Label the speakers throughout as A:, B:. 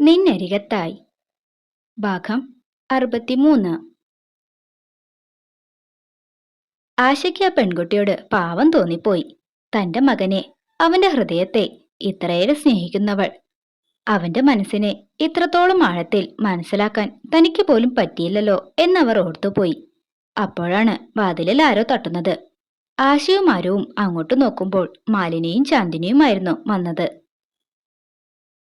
A: നിന്നരികത്തായി. ഭാഗം അറുപത്തിമൂന്ന്. ആശയ്ക്ക് ആ പെൺകുട്ടിയോട് പാവം തോന്നിപ്പോയി. തന്റെ മകനെ അവന്റെ ഹൃദയത്തെ ഇത്രയേറെ സ്നേഹിക്കുന്നവൾ. അവന്റെ മനസ്സിനെ ഇത്രത്തോളം ആഴത്തിൽ മനസ്സിലാക്കാൻ തനിക്ക് പോലും പറ്റിയില്ലല്ലോ എന്നവർ ഓർത്തുപോയി. അപ്പോഴാണ് വാതിലിൽ ആരോ തട്ടുന്നത്. ആശയും ആരവും അങ്ങോട്ട് നോക്കുമ്പോൾ മാലിനിയും ചാന്ദിനിയുമായിരുന്നു വന്നത്.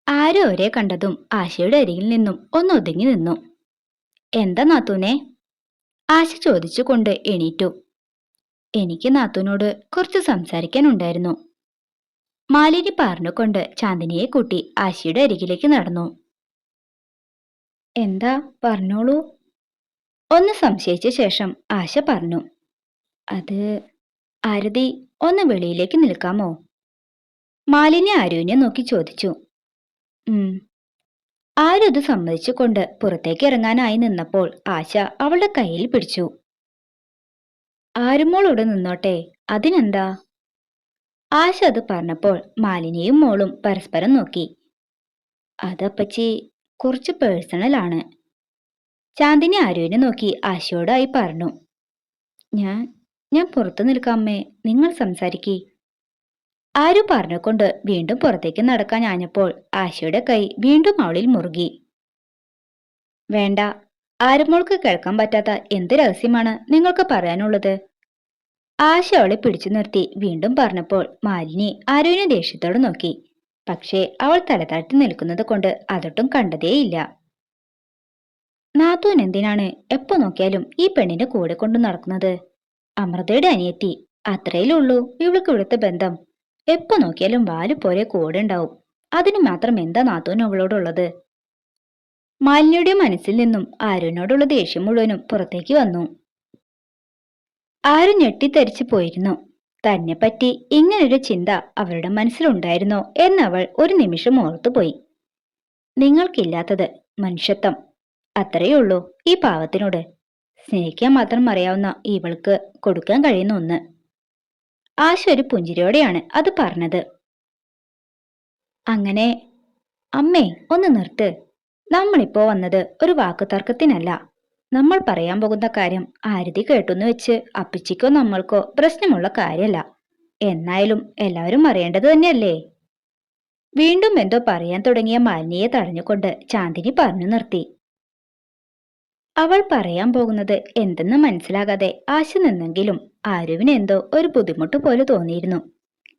A: ആരും അവരെ കണ്ടതും ആശയുടെ അരികിൽ നിന്നും ഒന്നൊതുങ്ങി നിന്നു. എന്താ നാത്തൂനെ? ആശ ചോദിച്ചുകൊണ്ട് എണീറ്റു. എനിക്ക് നാത്തൂനോട് കുറച്ച് സംസാരിക്കാനുണ്ടായിരുന്നു. മാലിനി പറഞ്ഞുകൊണ്ട് ചാന്ദിനിയെ കൂട്ടി ആശയുടെ അരികിലേക്ക് നടന്നു. എന്താ പറഞ്ഞോളൂ? ഒന്ന് സംശയിച്ച ശേഷം ആശ പറഞ്ഞു. അത് ആരതി ഒന്ന് വെളിയിലേക്ക് നിൽക്കാമോ? മാലിനി ആരുവിനെ നോക്കി ചോദിച്ചു. ഉം. ആരത് സമ്മതിച്ചുകൊണ്ട് പുറത്തേക്ക് ഇറങ്ങാനായി നിന്നപ്പോൾ ആശ അവളുടെ കയ്യിൽ പിടിച്ചു. ആരുമോൾ ഇവിടെ നിന്നോട്ടെ? അതിനെന്താ? ആശ അത് പറഞ്ഞപ്പോൾ മാലിനിയും മോളും പരസ്പരം നോക്കി. അതപ്പച്ചി കുറച്ച് പേഴ്സണൽ ആണ്. ചാന്ദിനി ആരുവിനെ നോക്കി ആശയോടായി പറഞ്ഞു. ഞാൻ ഞാൻ പുറത്തു നിൽക്കാമേ നിങ്ങൾ സംസാരിക്കേ. ആരു പറഞ്ഞുകൊണ്ട് വീണ്ടും പുറത്തേക്ക് നടക്കാൻ ആഞ്ഞപ്പോൾ ആശയുടെ കൈ വീണ്ടും അവളിൽ മുറുകി. വേണ്ട ആരുമോൾക്ക് കേൾക്കാൻ പറ്റാത്ത എന്ത് രഹസ്യമാണ് നിങ്ങൾക്ക് പറയാനുള്ളത്? ആശ അവളെ പിടിച്ചു നിർത്തി വീണ്ടും പറഞ്ഞപ്പോൾ മാലിനി ആരുവിനെ ദേഷ്യത്തോടെ നോക്കി. പക്ഷേ അവൾ തലതാഴ്ത്തി നിൽക്കുന്നത് കൊണ്ട് അതൊട്ടും കണ്ടതേയില്ല. നാത്തൂൻ എന്തിനാണ് എപ്പോ നോക്കിയാലും ഈ പെണ്ണിന്റെ കൂടെ കൊണ്ടു നടക്കുന്നത്? അമൃതയുടെ അനിയത്തി അത്രയിലുള്ളൂ ഇവൾക്ക് ഇവിടുത്തെ ബന്ധം. എപ്പോ നോക്കിയാലും വാൽ പോലെ കൂടെണ്ടാവും. അതിന് മാത്രം എന്താ നാത്തോൻ അവളോടുള്ളത്? മാലിന്യയുടെ മനസ്സിൽ നിന്നും ആരുനോടുള്ള ദേഷ്യം മുഴുവനും പുറത്തേക്ക് വന്നു. ആരും ഞെട്ടിത്തരിച്ചു പോയിരുന്നു. തന്നെപ്പറ്റി ഇങ്ങനൊരു ചിന്ത അവരുടെ മനസ്സിലുണ്ടായിരുന്നോ എന്നവൾ ഒരു നിമിഷം ഓർത്തുപോയി നിങ്ങൾക്കില്ലാത്തത് മനുഷ്യത്വം. അത്രയേ ഉള്ളൂ ഈ പാവത്തിനോട്. സ്നേഹിക്കാൻ മാത്രം അറിയാവുന്ന ഇവൾക്ക് കൊടുക്കാൻ കഴിയുന്ന ഒന്ന്. ആശ ഒരു പുഞ്ചിരിയോടെയാണ് അത് പറഞ്ഞത്. അങ്ങനെ അമ്മേ ഒന്ന് നിർത്ത്. നമ്മളിപ്പോ വന്നത് ഒരു വാക്കുതർക്കത്തിനല്ല. നമ്മൾ പറയാൻ പോകുന്ന കാര്യം ആരതി കേട്ടെന്ന് വെച്ച് അപ്പിച്ചിക്കോ നമ്മൾക്കോ പ്രശ്നമുള്ള കാര്യമല്ല എന്നായാലും എല്ലാവരും അറിയേണ്ടത് തന്നെയല്ലേ? വീണ്ടും എന്തോ പറയാൻ തുടങ്ങിയ മാലിനിയെ തടഞ്ഞുകൊണ്ട് ചാന്ദിനി പറഞ്ഞു നിർത്തി. അവൾ പറയാൻ പോകുന്നത് എന്തെന്ന് മനസ്സിലാകാതെ ആശ നിന്നെങ്കിലും ആരുവിന് എന്തോ ഒരു ബുദ്ധിമുട്ട് പോലെ തോന്നിയിരുന്നു.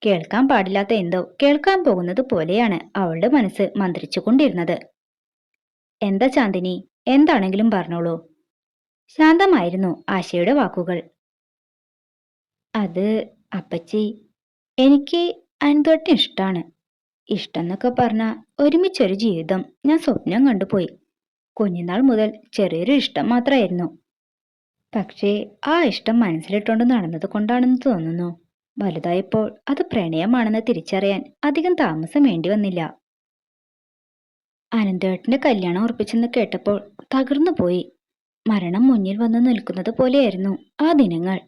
A: കേൾക്കാൻ പാടില്ലാത്ത എന്തോ കേൾക്കാൻ പോകുന്നത് പോലെയാണ് അവളുടെ മനസ്സ് മന്ത്രിച്ചുകൊണ്ടിരുന്നത്. എന്താ ചാന്ദിനി എന്താണെങ്കിലും പറഞ്ഞോളൂ ശാന്തമായിരുന്നു ആശയുടെ വാക്കുകൾ. അത് അപ്പച്ചി എനിക്ക് അൻതോട്ടിന് ഇഷ്ടാണ്. ഇഷ്ടം എന്നൊക്കെ പറഞ്ഞ ഒരുമിച്ചൊരു ജീവിതം ഞാൻ സ്വപ്നം കണ്ടുപോയി. കുഞ്ഞുനാൾ മുതൽ ചെറിയൊരു ഇഷ്ടം മാത്രമായിരുന്നു. പക്ഷേ ആ ഇഷ്ടം മനസ്സിലിട്ടുകൊണ്ട് നടന്നത് കൊണ്ടാണെന്ന് തോന്നുന്നു. വലുതായപ്പോൾ അത് പ്രണയമാണെന്ന് തിരിച്ചറിയാൻ അധികം താമസം വേണ്ടി വന്നില്ല. അനന്തേട്ടന്റെ കല്യാണം ഉറപ്പിച്ചെന്ന് കേട്ടപ്പോൾ തകർന്നു പോയി. മരണം മുന്നിൽ വന്ന് നിൽക്കുന്നത് പോലെയായിരുന്നു ആ ദിനങ്ങൾ.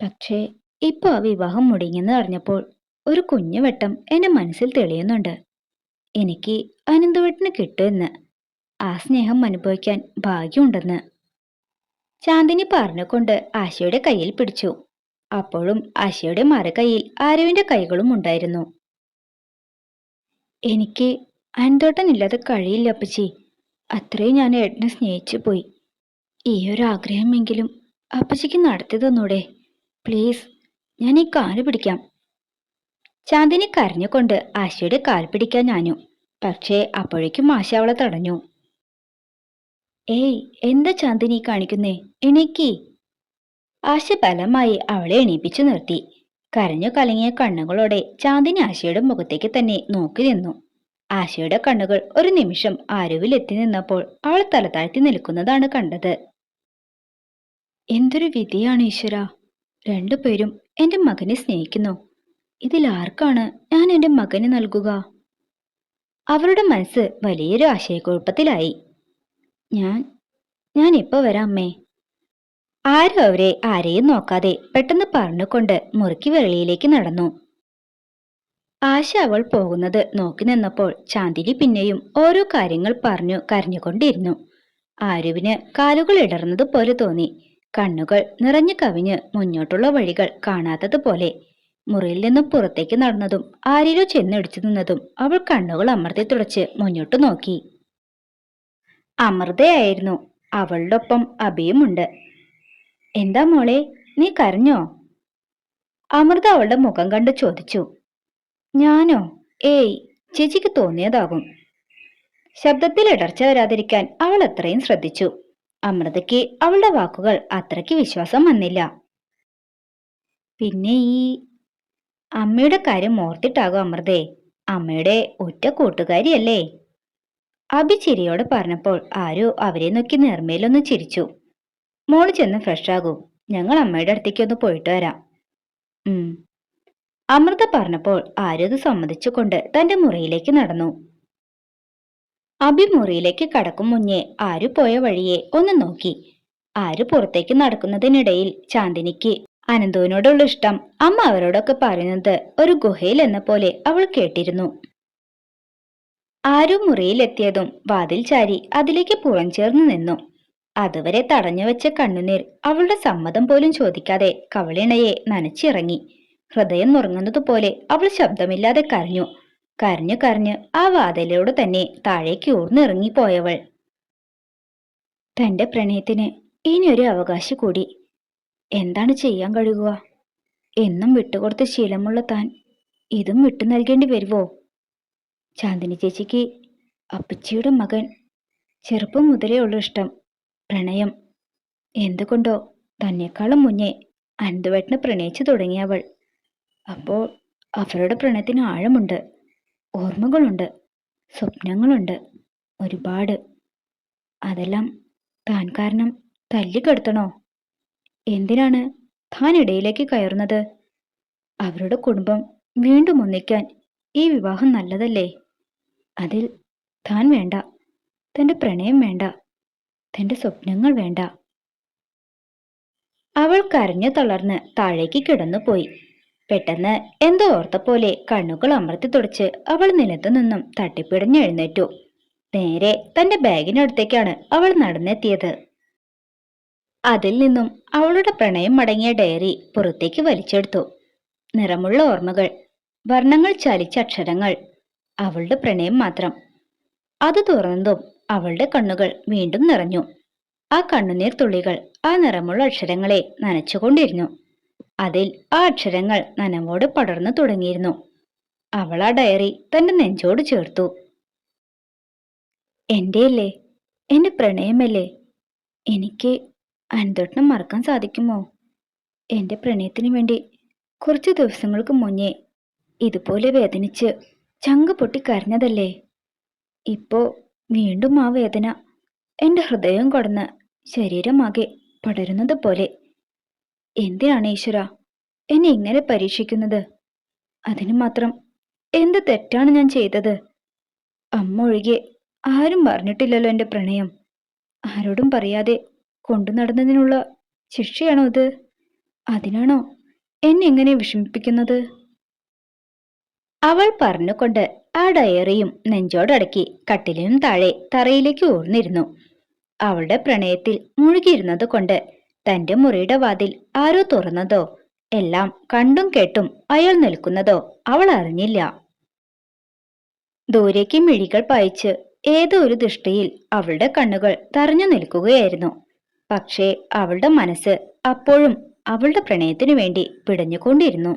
A: പക്ഷേ ഇപ്പോൾ ആ വിവാഹം മുടങ്ങിയെന്ന് അറിഞ്ഞപ്പോൾ ഒരു കുഞ്ഞു വെട്ടം എന്റെ മനസ്സിൽ തെളിയുന്നുണ്ട്. എനിക്ക് അനന്തവട്ടിന് കിട്ടുമെന്ന് ആ സ്നേഹം അനുഭവിക്കാൻ ഭാഗ്യമുണ്ടെന്ന്. ചാന്ദിനി പറഞ്ഞുകൊണ്ട് ആശയുടെ കയ്യിൽ പിടിച്ചു. അപ്പോഴും ആശയുടെ മറുകൈയിൽ ആരവിന്റെ കൈകളും ഉണ്ടായിരുന്നു. എനിക്ക് അൻതോട്ടനില്ലാതെ കഴിയില്ല അപ്പച്ചി. അത്രയും ഞാൻ ഏട്ടനെ സ്നേഹിച്ചു പോയി. ഈ ഒരു ആഗ്രഹമെങ്കിലും അപ്പച്ചിക്ക് നടത്തി തന്നൂടെ. പ്ലീസ് ഞാൻ ഈ കാൽ പിടിക്കാം. ചാന്ദിനി കരഞ്ഞുകൊണ്ട് ആശയുടെ കാൽ പിടിക്കാൻ ഞാനു പക്ഷേ അപ്പോഴേക്കും ആശ അവളെ തടഞ്ഞു. ഏയ് എന്താ ചാന്ദിനി കാണിക്കുന്നേ? എണീക്കി. ആശ ബലമായി അവളെ എണീപ്പിച്ചു നിർത്തി. കരഞ്ഞു കലങ്ങിയ കണ്ണുകളോടെ ചാന്ദിനി ആശയുടെ മുഖത്തേക്ക് തന്നെ നോക്കി നിന്നു. ആശയുടെ കണ്ണുകൾ ഒരു നിമിഷം ആരുവിൽ എത്തി നിന്നപ്പോൾ അവൾ തലതാഴ്ത്തി നിൽക്കുന്നതാണ് കണ്ടത്. എന്തൊരു വിധിയാണ് ഈശ്വര. രണ്ടുപേരും എന്റെ മകനെ സ്നേഹിക്കുന്നു. ഇതിൽ ആർക്കാണ് ഞാൻ എന്റെ മകന് നൽകുക? അവരുടെ മനസ്സ് വലിയൊരു ആശയക്കുഴപ്പത്തിലായി. ഞാൻ ഞാൻ ഇപ്പൊ വരാം അമ്മേ. ആരും അവരെ ആരെയും നോക്കാതെ പെട്ടെന്ന് പറഞ്ഞുകൊണ്ട് മുറുക്കി വെളിയിലേക്ക് നടന്നു. ആശ അവൾ പോകുന്നത് നോക്കി നിന്നപ്പോൾ ചാന്ദിനി പിന്നെയും ഓരോ കാര്യങ്ങൾ പറഞ്ഞു കരഞ്ഞുകൊണ്ടിരുന്നു. ആരുവിന് കാലുകൾ ഇടർന്നത് പോലെ തോന്നി. കണ്ണുകൾ നിറഞ്ഞു കവിഞ്ഞ് മുന്നോട്ടുള്ള വഴികൾ കാണാത്തതുപോലെ. മുറിയിൽ നിന്നും പുറത്തേക്ക് നടന്നതും ആരിലോ ചെന്നിടിച്ചു നിന്നതും അവൾ കണ്ണുകൾ അമർത്തി തുടച്ച് മുന്നോട്ട് നോക്കി. അമൃതയായിരുന്നു. അവളുടെ ഒപ്പം അഭിയുമുണ്ട് എന്താ മോളെ നീ കരഞ്ഞോ? അമൃത അവളുടെ മുഖം കണ്ട് ചോദിച്ചു. ഞാനോ? ഏയ് ചേച്ചിക്ക് തോന്നിയതാകും. ശബ്ദത്തിൽ ഇടർച്ച വരാതിരിക്കാൻ അവൾ അത്രയും ശ്രദ്ധിച്ചു. അമൃതയ്ക്ക് അവളുടെ വാക്കുകൾ അത്രയ്ക്ക് വിശ്വാസം വന്നില്ല. പിന്നെ ഈ അമ്മയുടെ കാര്യം ഓർത്തിട്ടാകും അമൃതേ? അമ്മയുടെ ഒറ്റ കൂട്ടുകാരിയല്ലേ? അഭി ചിരിയോട് പറഞ്ഞപ്പോൾ ആരോ അവരെ നോക്കി നേർമേലൊന്ന് ചിരിച്ചു. മോൾ ചെന്ന് ഫ്രഷാകും ഞങ്ങൾ അമ്മയുടെ അടുത്തേക്ക് ഒന്ന് പോയിട്ട് വരാം. അമൃത പറഞ്ഞപ്പോൾ ആരത് സമ്മതിച്ചുകൊണ്ട് തന്റെ മുറിയിലേക്ക് നടന്നു. അഭി മുറിയിലേക്ക് കടക്കും മുന്നേ ആരു പോയ വഴിയെ ഒന്ന് നോക്കി. ആര് പുറത്തേക്ക് നടക്കുന്നതിനിടയിൽ ചാന്ദിനിക്ക് അനന്തുവിനോടുള്ള ഇഷ്ടം അമ്മ അവരോടൊക്കെ പറയുന്നത് ഒരു ഗുഹയിൽ എന്ന പോലെ അവൾ കേട്ടിരുന്നു. ആരും മുറിയിലെത്തിയതും വാതിൽ ചാരി അതിലേക്ക് പുറംചേർന്നു നിന്നു. അതുവരെ തടഞ്ഞുവെച്ച കണ്ണുനീർ അവളുടെ സമ്മതം പോലും ചോദിക്കാതെ കവളിണയെ നനച്ചിറങ്ങി. ഹൃദയം നുറങ്ങുന്നതുപോലെ അവൾ ശബ്ദമില്ലാതെ കരഞ്ഞു. കരഞ്ഞു കരഞ്ഞ് ആ വാതിലോട് തന്നെ താഴേക്ക് ഊർന്നിറങ്ങിപ്പോയവൾ. തന്റെ പ്രണയത്തിന് ഇനിയൊരു അവകാശ കൂടി. എന്താണ് ചെയ്യാൻ കഴിയുക എന്നും വിട്ടുകൊടുത്ത ശീലമുള്ള താൻ ഇതും വിട്ടു നൽകേണ്ടി വരുവോ? ചാന്ദിനി ചേച്ചിക്ക് അപ്പച്ചിയുടെ മകൻ. ചെറുപ്പം മുതലേ ഉള്ള ഇഷ്ടം. പ്രണയം. എന്തുകൊണ്ടോ തന്നെക്കാളും മുന്നേ അനന്തുവേട്ടനെ പ്രണയിച്ചു തുടങ്ങിയവൾ അപ്പോൾ അവരുടെ പ്രണയത്തിന് ആഴമുണ്ട്. ഓർമ്മകളുണ്ട്. സ്വപ്നങ്ങളുണ്ട്. ഒരുപാട്. അതെല്ലാം താൻ കാരണം തല്ലിക്കെടുത്തണോ എന്തിനാണ് താൻ ഇടയിലേക്ക് കയറുന്നത്? അവരുടെ കുടുംബം വീണ്ടും ഒന്നിക്കാൻ ഈ വിവാഹം നല്ലതല്ലേ? അതിൽ താൻ വേണ്ട. തന്റെ പ്രണയം വേണ്ട. തന്റെ സ്വപ്നങ്ങൾ വേണ്ട. അവൾ കരഞ്ഞു തളർന്ന് താഴേക്ക് കിടന്നുപോയി പെട്ടെന്ന് എന്തോ ഓർത്ത പോലെ കണ്ണുകൾ അമർത്തി തുടച്ച് അവൾ നിലത്തു നിന്നും തട്ടിപ്പിടഞ്ഞ് എഴുന്നേറ്റു. നേരെ തന്റെ ബാഗിനടുത്തേക്കാണ് അവൾ നടന്നെത്തിയത്. അതിൽ നിന്നും അവളുടെ പ്രണയം മടങ്ങിയ ഡയറി പുറത്തേക്ക് വലിച്ചെടുത്തു. നിറമുള്ള ഓർമ്മകൾ വർണങ്ങൾ ചലിച്ച അക്ഷരങ്ങൾ അവളുടെ പ്രണയം മാത്രം. അത് തുറന്നതും അവളുടെ കണ്ണുകൾ വീണ്ടും നിറഞ്ഞു. ആ കണ്ണുനീർ തുള്ളികൾ ആ നിറമുള്ള അക്ഷരങ്ങളെ നനച്ചുകൊണ്ടിരുന്നു. അതിൽ ആ അക്ഷരങ്ങൾ നനവോട് പടർന്നു തുടങ്ങിയിരുന്നു. അവൾ ആ ഡയറി തന്റെ നെഞ്ചോട് ചേർത്തു. എന്റെയല്ലേ? എന്റെ പ്രണയമല്ലേ? എനിക്ക് അൻതൊട്ടം മറക്കാൻ സാധിക്കുമോ? എന്റെ പ്രണയത്തിന് വേണ്ടി കുറച്ച് ദിവസങ്ങൾക്ക് മുന്നേ ഇതുപോലെ വേദനിച്ച് ചങ്ക് പൊട്ടി കരഞ്ഞതല്ലേ ഇപ്പോ വീണ്ടും ആ വേദന. എന്റെ ഹൃദയം കടന്ന് ശരീരമാകെ പടരുന്നത് പോലെ എന്തിനാണ് ഈശ്വര എന്നെ ഇങ്ങനെ പരീക്ഷിക്കുന്നത്? അതിന് മാത്രം എന്ത് തെറ്റാണ് ഞാൻ ചെയ്തത്? അമ്മ ഒഴികെ ആരും പറഞ്ഞിട്ടില്ലല്ലോ എന്റെ പ്രണയം. ആരോടും പറയാതെ കൊണ്ടു നടന്നതിനുള്ള ശിക്ഷയാണോ ഇത് അതിനാണോ എന്നെ എങ്ങനെ വിഷമിപ്പിക്കുന്നത്? അവൾ പറഞ്ഞുകൊണ്ട് ആ ഡയറിയും നെഞ്ചോടടക്കി കട്ടിലിനും താഴെ തറയിലേക്ക് ഊർന്നിരുന്നു. അവളുടെ പ്രണയത്തിൽ മുഴുകിയിരുന്നത് കൊണ്ട് തന്റെ മുറിയുടെ വാതിൽ ആരോ തുറന്നതോ എല്ലാം കണ്ടും കേട്ടും അയാൾ നിൽക്കുന്നതോ അവൾ അറിഞ്ഞില്ല. ദൂരേക്ക് മിഴികൾ പായിച്ച് ഏതോ ഒരു ദൃഷ്ടിയിൽ അവളുടെ കണ്ണുകൾ തറഞ്ഞു നിൽക്കുകയായിരുന്നു. പക്ഷേ അവളുടെ മനസ്സ് അപ്പോഴും അവളുടെ പ്രണയത്തിനു വേണ്ടി പിടഞ്ഞുകൊണ്ടിരുന്നു.